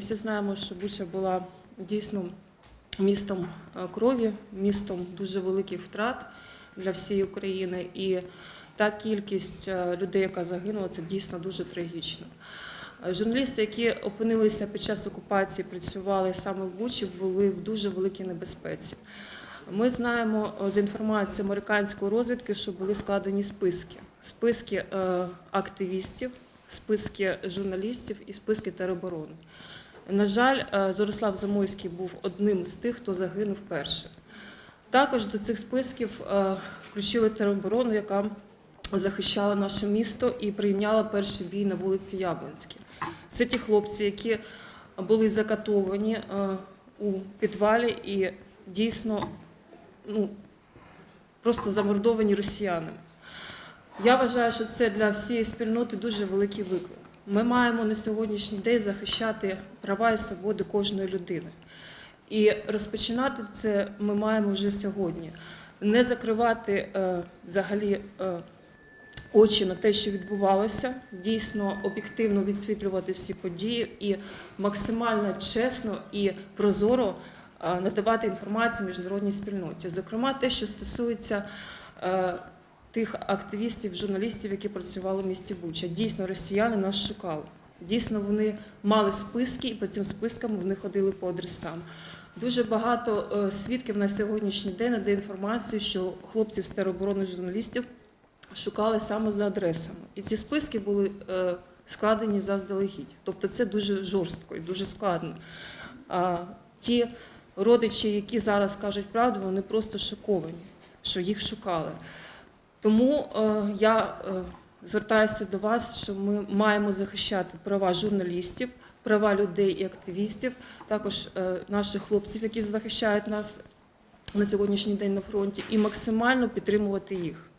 всі знаємо, що Буча була дійсно містом е, крові, містом дуже великих втрат для всієї України. І та кількість е, людей, яка загинула, це дійсно дуже трагічно. Е, Журналісти, які опинилися під час окупації, працювали саме в Бучі, були в дуже великій небезпеці. Ми знаємо з інформацією американської розвідки, що були складені списки: списки активістів, списки журналістів і списки тероборони. На жаль, е, Зорислав Замойський був одним з тих, хто загинув перший. Також до цих списків е, включили тероборону, яка захищала наше місто і прийняла перший бій на вулиці Яблонській. Це ті хлопці, які були закатовані е, у підвалі і дійсно ну, просто замордовані росіянами. Я вважаю, що це для всієї спільноти дуже великий виклик. Ми маємо на сьогоднішній день захищати права і свободи кожної людини. І розпочинати це ми маємо вже сьогодні. Не закривати е, взагалі е, очі на те, що відбувалося, дійсно об'єктивно відсвітлювати всі події і максимально чесно і прозоро е, надавати інформацію міжнародній спільноті. Зокрема, те, що стосується е, тих активістів, журналістів, які працювали в місті Буча. Дійсно, росіяни нас шукали. Дійсно, вони мали списки, і по цим спискам вони ходили по адресам. Дуже багато е, свідків на сьогоднішній день надає інформацію, що хлопців з тероборони журналістів шукали саме за адресами. І ці списки були е, складені заздалегідь. Тобто це дуже жорстко і дуже складно. А ті родичі, які зараз кажуть правду, вони просто шоковані, що їх шукали. Тому е, я е, звертаюся до вас, що ми маємо захищати права журналістів, права людей і активістів, також е, наших хлопців, які захищають нас на сьогоднішній день на фронті, і максимально підтримувати їх.